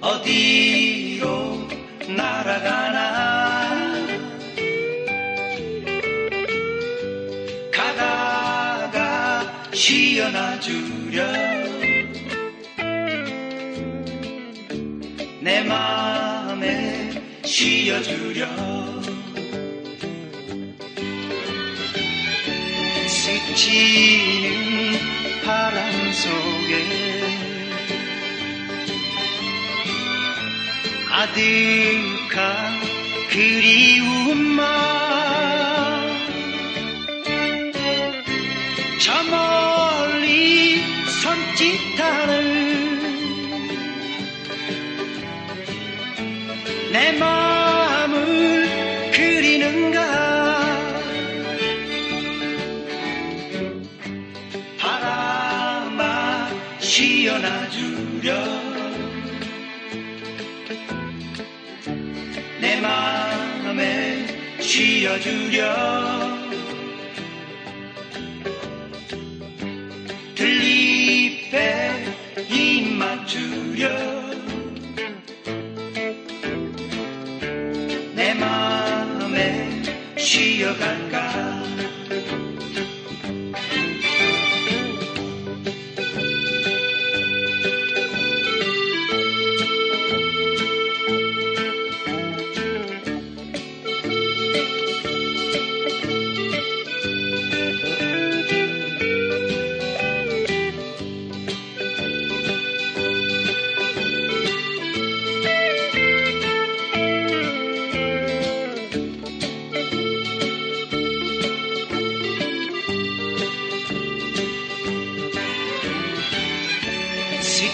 어디로 날아가나? 가다가 쉬어나 주려. 내 마음에 쉬어주려. 스치는 바람 속에 아득한 그리움만 저 멀리 손짓하는 내 마음을 그리는가? 바람아 쉬어나 주려 내 마음에 쉬어주려. 들잎에 입 맞추려. 내 마음에 쉬어갈까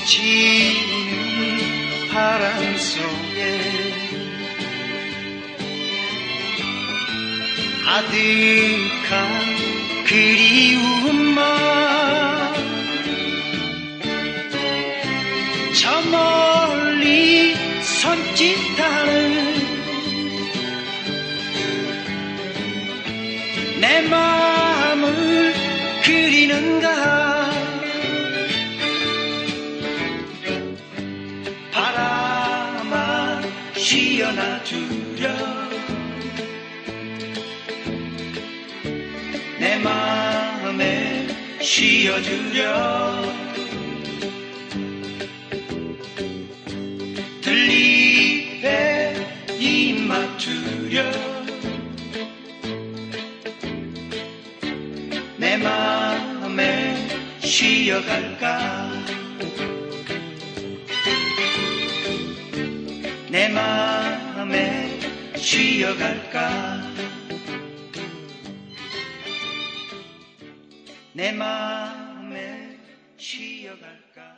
스치는 바람 속에 아득한 그리움만 저 멀리 손짓하는 내 마음을 그리는가 쉬어나 주려 내 마음에 쉬어주려 들잎에 입 맞추려 내 마음에 쉬어갈까 내 마음에 쉬어갈까? 내 마음에 쉬어갈까?